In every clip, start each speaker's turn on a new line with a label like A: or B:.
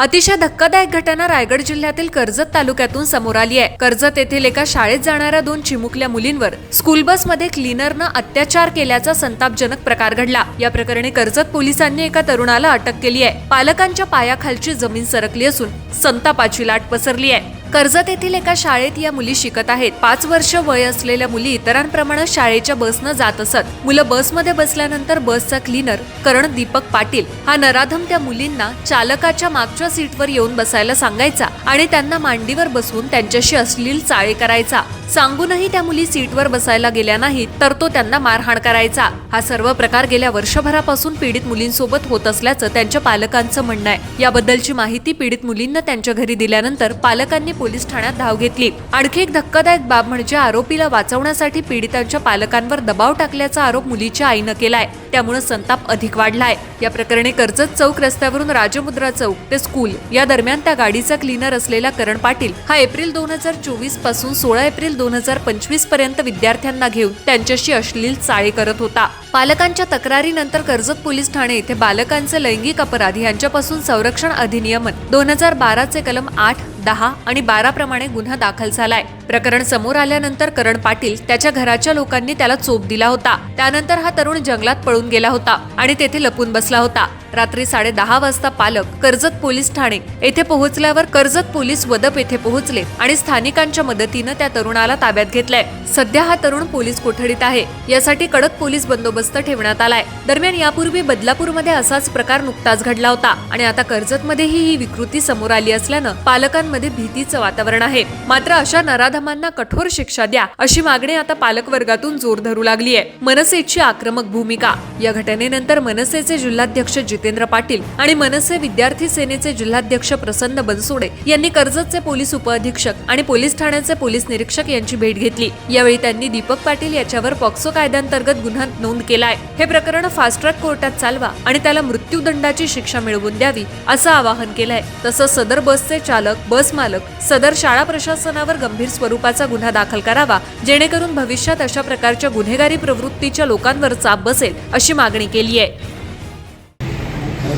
A: अतिशय धक्कादायक घटना रायगड जिल्ह्यातील कर्जत तालुक्यातून समोर आली आहे. कर्जत येथील एका शाळेत जाणाऱ्या दोन चिमुकल्या मुलींवर स्कूल बसमध्ये क्लीनरनं अत्याचार केल्याचा संतापजनक प्रकार घडला. या प्रकरणी कर्जत पोलिसांनी एका तरुणाला अटक केली आहे. पालकांच्या पायाखालची जमीन सरकली असून संतापाची लाट पसरली आहे. कर्जत येथील एका शाळेत या मुली शिकत आहेत. पाच वर्ष वय असलेल्या मुली इतरांप्रमाणे शाळेच्या बसनं जात असत. मुलं बसमध्ये बसल्यानंतर बसचा क्लीनर करण दीपक पाटील हा नराधम त्या मुलींना चालकाच्या मागच्या सीटवर येऊन बसायला सांगायचा आणि त्यांना मांडीवर बसवून त्यांच्याशी अश्लील चाळे करायचा. सांगूनही त्या मुली सीटवर बसायला गेल्या नाहीत तर तो त्यांना मारहाण करायचा. हा सर्व प्रकार गेल्या वर्षभरापासून पीडित मुलींसोबत होत असल्याचं त्यांच्या पालकांचं म्हणणं आहे. याबद्दलची माहिती पीडित मुलींना त्यांच्या घरी दिल्यानंतर पालकांनी पोलीस ठाण्यात धाव घेतली. आणखी एक धक्कादायक बाब म्हणजे आरोपीला वाचवण्यासाठी पीडितांच्या पालकांवर दबाव टाकल्याचा आरोप मुलीच्या आईनं केलाय. त्यामुळे संताप अधिक वाढलाय. या प्रकरणी कर्जत चौक रस्त्यावरून राजमुद्रा चौक ते स्कूल या दरम्यान त्या गाडीचा क्लीनर असलेला करण पाटील हा एप्रिल दोन हजार चोवीसपासून सोळा एप्रिल दोन हजार पंचवीसपर्यंत विद्यार्थ्यांना घेऊन त्यांच्याशी अश्लील चाळे करत होता. पालकांच्या तक्रारीनंतर कर्जत पोलीस ठाणे येथे बालकांचे लैंगिक अपराध यांच्यापासून संरक्षण अधिनियमन दोन हजार बाराचे कलम आठ दहा आणि बारा प्रमाणे गुन्हा दाखल झालाय. प्रकरण समोर आल्यानंतर करण पाटील त्याच्या घराच्या लोकांनी त्याला चोप दिला होता. त्यानंतर हा तरुण जंगलात पळून गेला होता आणि तेथे लपून बसला होता. रात्री साडे दहा वाजता पालक कर्जत पोलीस ठाणे येथे पोहोचल्यावर कर्जत पोलीस वदप येथे पोहोचले आणि स्थानिकांच्या मदतीनं त्या तरुणाला ताब्यात घेतलंय. सध्या हा तरुण पोलीस कोठडीत आहे यासाठी कडक पोलीस बंदोबस्त ठेवण्यात आलाय. दरम्यान यापूर्वी बदलापूरमध्ये असाच प्रकार नुकताच घडला होता आणि आता कर्जतमध्येही ही विकृती समोर आली असल्यानं पालकांमध्ये भीतीचं वातावरण आहे. मात्र अशा नराधमांना कठोर शिक्षा द्या अशी मागणी आता पालक वर्गातून जोर धरू लागली आहे मनसेची आक्रमक भूमिका. या घटनेनंतर मनसेचे जिल्हाध्यक्ष जितेंद्र पाटील आणि मनसे विद्यार्थी सेनेचे जिल्हाध्यक्ष प्रसन्न बनसोडे यांनी कर्जतचे पोलीस उपअधीक्षक आणि पोलीस ठाण्याचे पोलीस निरीक्षक यांची भेट घेतली. यावेळी त्यांनी दीपक पाटील याच्यावर पॉक्सो कायद्यांतर्गत गुन्हा नोंद केलाय. हे प्रकरण फास्ट ट्रॅक कोर्टात चालवा आणि त्याला मृत्यूदंडाची शिक्षा मिळवून द्यावी असं आवाहन केलंय. तसंच सदर बसचे चालक बस मालक सदर शाळा प्रशासनावर गंभीर स्वरूपाचा गुन्हा दाखल करावा जेणेकरून भविष्यात अशा प्रकारच्या गुन्हेगारी प्रवृत्तीच्या लोकांवर चाप बसेल अशी मागणी केली आहे.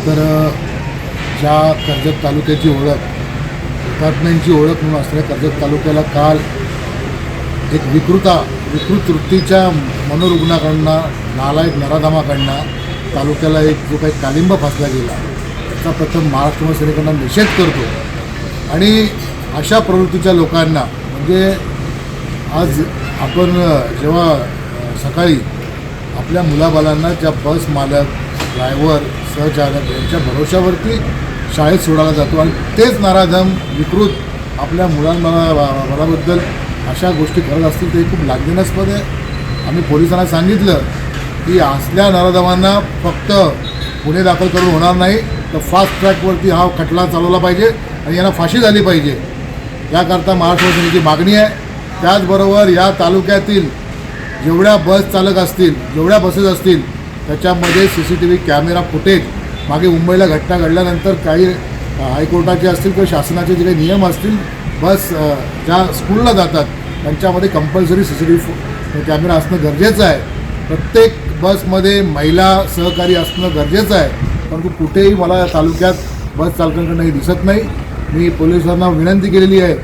B: तर ज्या कर्जत तालुक्याची ओळख डिपार्टमेंटची ओळख म्हणून असलेल्या कर्जत तालुक्याला काल एक विकृता विकृत वृत्तीच्या मनोरुग्णाकडनं नालायक नराधामाकडनं तालुक्याला एक जो काही कालिंब फासला गेला त्याचा प्रथम महाराष्ट्र सेनेकडनं निषेध करतो. आणि अशा प्रवृत्तीच्या लोकांना म्हणजे आज आपण जेव्हा सकाळी आपल्या मुलाबालांना ज्या बस मालक ड्रायव्हर सहचालक यांच्या भरोशावरती शाळेत सोडायला जातो आणि तेच नाराधम विकृत आपल्या मुलांना मुलाबद्दल अशा गोष्टी करत असतील ते खूप लांछनास्पद आहे. आम्ही पोलिसांना सांगितलं की असल्या नाराधमांना फक्त गुन्हे दाखल करून होणार नाही तर फास्ट ट्रॅकवरती हा खटला चालवला पाहिजे आणि यांना फाशी झाली पाहिजे. याकरता महाराष्ट्र मागणी आहे. त्याचबरोबर या तालुक्यातील जेवढ्या बस चालक असतील जेवढ्या बसेस असतील त्याच्यामध्ये C C T V camera footage मागे मुंबईला घटना घडल्यानंतर काही हायकोर्टाचे असतील किंवा शासनाचे जे काही नियम असतील बस ज्या स्कूलला जातात त्यांच्यामध्ये compulsory C C T V camera असणं गरजेचं आहे. प्रत्येक बसमध्ये महिला सहकारी असणं गरजेचं आहे. परंतु कुठेही मला या तालुक्यात बस चालकांकडनं हे दिसत नाही. मी पोलिसांना विनंती केलेली आहे.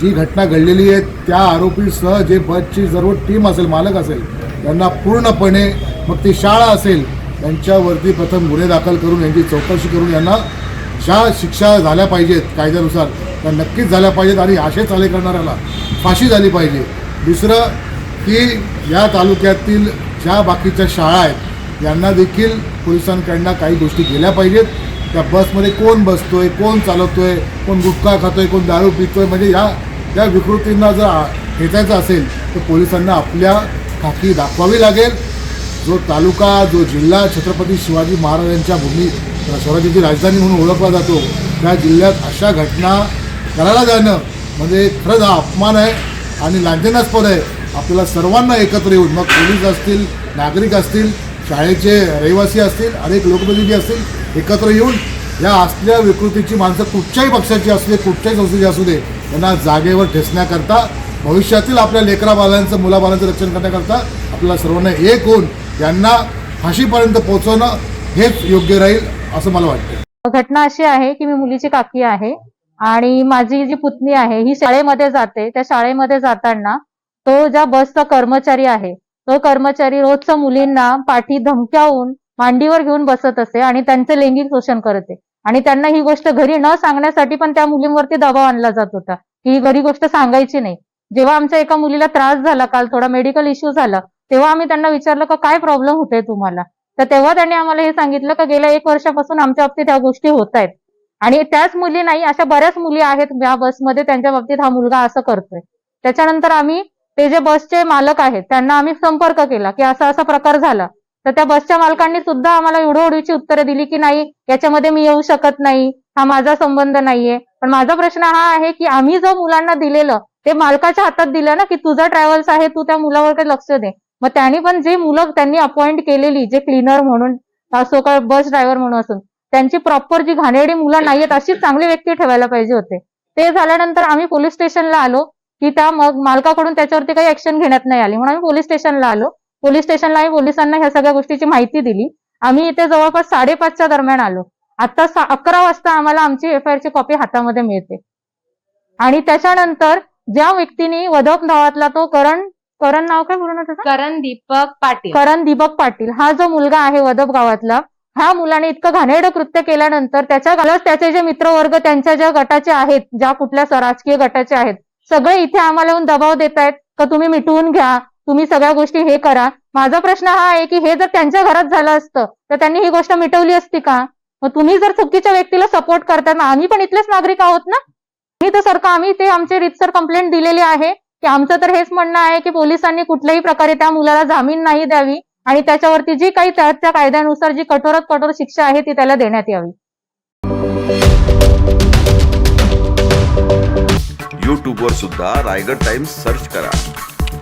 B: जी घटना घडलेली आहे त्या आरोपीसह जे बसची सर्व टीम असेल मालक असेल त्यांना पूर्णपणे मग ती शाळा असेल त्यांच्यावरती प्रथम गुन्हे दाखल करून यांची चौकशी करून यांना ज्या शिक्षा झाल्या पाहिजेत कायद्यानुसार त्या नक्कीच झाल्या पाहिजेत आणि आशे चाले करणाऱ्याला फाशी झाली पाहिजे. दुसरं की या तालुक्यातील ज्या बाकीच्या शाळा आहेत यांना देखील पोलिसांकडनं काही गोष्टी गेल्या पाहिजेत. त्या बसमध्ये कोण बसतोय कोण चालवतोय कोण गुटखा खातोय कोण दारू पितोय म्हणजे या त्या विकृतींना जर हेचायचं असेल तर पोलिसांना आपल्या खाकी दाखवावी लागेल. जो तालुका जो जिल्हा छत्रपती शिवाजी महाराजांच्या भूमी स्वराज्याची राजधानी म्हणून ओळखला जातो त्या जिल्ह्यात अशा घटना करायला जाणं म्हणजे खरंच हा अपमान आहे आणि लांछनास्पद आहे. आपल्याला सर्वांना एकत्र येऊन मग पोलीस असतील नागरिक असतील शाळेचे रहिवासी असतील अनेक लोकप्रतिनिधी असतील एकत्र येऊन या असल्या विकृतीची माणसं कुठच्याही पक्षाची असू दे कुठच्याही संस्थेची असू दे त्यांना जागेवर ठेसण्याकरता भविष्यातील आपल्या लेकराबालांचं मुलाबालांचं रक्षण करण्याकरता आपल्याला सर्वांना एक होऊन यांना फाशीपर्यंत पोहोचवणं हेच योग्य राहील असं मला वाटतं
C: घटना अशी आहे की मी मुलीची काकी आहे आणि माझी जी पुतणी आहे ही शाळेमध्ये जाते. त्या शाळेमध्ये जाताना तो ज्या बसचा कर्मचारी आहे तो कर्मचारी रोजच्या मुलींना पाठी धमक्यावून मांडीवर घेऊन बसत असे आणि त्यांचे लैंगिक शोषण करते. आणि त्यांना ही गोष्ट घरी न सांगण्यासाठी पण त्या मुलींवरती दबाव आणला जात होता. की ही घरी गोष्ट सांगायची नाही. जेव्हा आमच्या एका मुलीला त्रास झाला काल थोडा मेडिकल इश्यू झाला तेव्हा आम्ही त्यांना विचारलं का काय प्रॉब्लेम होतोय तुम्हाला? तर तेव्हा त्यांनी आम्हाला हे सांगितलं का गेल्या एक वर्षापासून आमच्या बाबतीत ह्या गोष्टी होत आहेत. आणि त्याच मुली नाही अशा बऱ्याच मुली आहेत या बसमध्ये त्यांच्या बाबतीत हा मुलगा असं करतोय. त्याच्यानंतर आम्ही ते जे बसचे मालक आहेत त्यांना आम्ही संपर्क केला की असा असा प्रकार झाला. तर त्या बसच्या मालकांनी सुद्धा आम्हाला एवढी उत्तरं दिली की नाही याच्यामध्ये मी येऊ शकत नाही हा माझा संबंध नाहीये. पण माझा प्रश्न हा आहे की आम्ही जो मुलांना दिलेलं ते मालकाच्या हातात दिलं ना की तुझा ट्रॅव्हल्स आहे तू त्या मुलावर काही लक्ष दे. मग त्यांनी पण जे मुलं त्यांनी अपॉइंट केलेली जे क्लीनर म्हणून असो का बस ड्रायव्हर म्हणून असून त्यांची प्रॉपर जी घाणेरडी मुलं नाहीयेत अशीच चांगली व्यक्ती ठेवायला पाहिजे होते. ते झाल्यानंतर आम्ही पोलीस स्टेशनला आलो की त्या मग मालकाकडून त्याच्यावरती काही ऍक्शन घेण्यात नाही आली. म्हणून आम्ही पोलीस स्टेशनला आलो. पोलीस स्टेशनला आम्ही पोलिसांना ह्या सगळ्या गोष्टीची माहिती दिली. आम्ही इथे जवळपास साडेपाचच्या दरम्यान आलो. आता अकरा वाजता आम्हाला आमची एफ आय ची कॉपी हातामध्ये मिळते. आणि त्याच्यानंतर ज्या व्यक्तीने वदप गावातला तो करण करण नाव काय पूर्ण
D: करण दीपक पाटील.
C: करण दीपक पाटील. हा जो मुलगा आहे वदप गावातला ह्या मुलाने इतकं घाणेरडं कृत्य केल्यानंतर त्याच्या त्याचे जे मित्रवर्ग त्यांच्या ज्या गटाचे आहेत ज्या कुठल्या राजकीय गटाचे आहेत सगळे इथे आम्हाला येऊन दबाव देत आहेत का तुम्ही मिटवून घ्या? तुम्ही सगळ्या गोष्टी हे करा. माझा प्रश्न हा आहे की हे जर त्यांच्या घरात झालं असतं तर त्यांनी ही गोष्ट मिटवली असती का? मग तुम्ही जर चुकीच्या व्यक्तीला सपोर्ट करताय आम्ही पण इथलेच नागरिक आहोत ना? मी तर सरकार आम्ही ते आमचे रितसर कंप्लेंट दिलेली आहे की आमचं तर हेच म्हणणं आहे की पोलिसांनी कुठल्याही प्रकारे त्या मुलाला जामीन नाही द्यावी आणि त्याच्यावरती जी काही त्या कायद्यानुसार जी कठोरात कठोर शिक्षा आहे ती त्याला देण्यात यावी.
E: यूट्यूबवर सुद्धा रायगड टाइम्स सर्च करा.